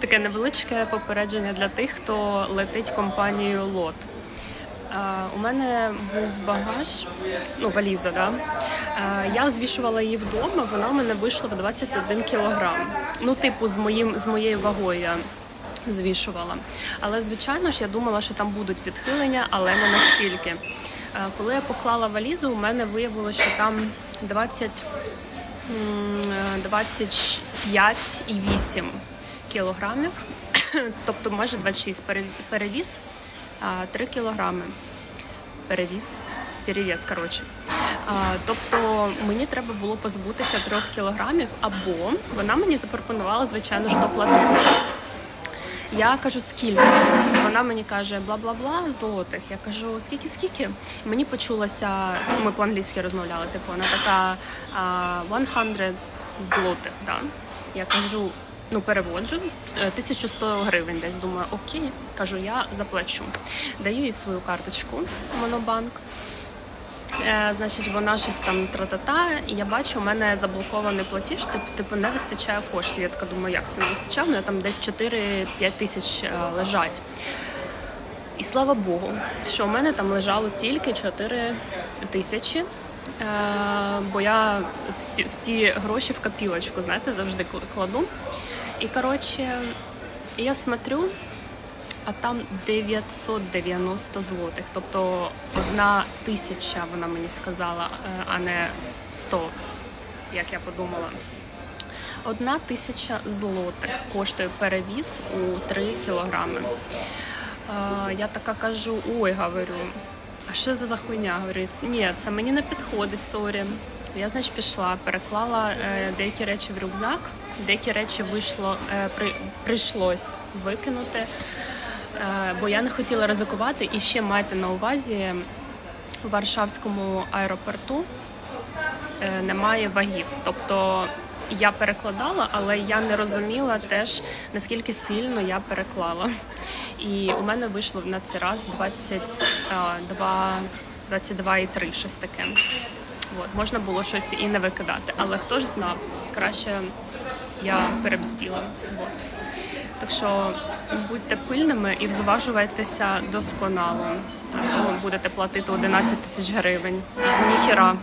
Таке невеличке попередження для тих, хто летить компанією Лот. Е, У мене був багаж, ну валіза, да? Е, Я звішувала її вдома, вона у мене вийшла в 21 кілограм. Ну, типу, з моїм з моєю вагою я звішувала. Але звичайно ж я думала, що там будуть відхилення, але не настільки. Е, Коли я поклала валізу, у мене виявилося, що там 20, м, е, 25,8 кілограмів, тобто майже 26 Пере- перевіз, а 3 кілограми. Перевіз, перевіз, коротше. Тобто мені треба було позбутися трьох кілограмів, або вона мені запропонувала, звичайно ж, доплатити. Я кажу, скільки? Вона мені каже, бла бла бла злотих. Я кажу, скільки, скільки? Мені почулося, ми по-англійськи розмовляли, типу, вона така а, 100 злотих. Да? Я кажу, ну переводжу е, 1100 гривень десь. Думаю, окей, кажу, я заплачу. Даю їй свою карточку Монобанк. Е, значить, вона щось там тра-та-та, і я бачу, у мене заблокований платіж, типу, типу не вистачає коштів. Я така думаю, як це не вистачає? У мене там десь 4-5 тисяч е, лежать. І слава Богу, що у мене там лежало тільки 4 тисячі. Е, бо я всі, всі гроші в копілочку, знаєте, завжди кл- кладу. І коротше, я смотрю, а там 990 злотих. Тобто одна тисяча, вона мені сказала, е, а не 100, як я подумала. Одна тисяча злотих коштує перевіз у 3 кілограми. Е, Я така кажу: ой, говорю, а що це за хуйня? Говорить, ні, це мені не підходить, сорі. Я, значить, пішла, переклала е, деякі речі в рюкзак, деякі речі вийшло, е, при, прийшлось викинути, е, бо я не хотіла ризикувати. І ще майте на увазі, у Варшавському аеропорту немає вагів. Тобто я перекладала, але я не розуміла теж, наскільки сильно я переклала. І у мене вийшло на цей раз 22, 22,3, щось таке. От, можна було щось і не викидати, але хто ж знав, краще я перебзділа. От. Так що будьте пильними і зважувайтеся досконало, а то будете платити 11 тисяч гривень. Ніхіра.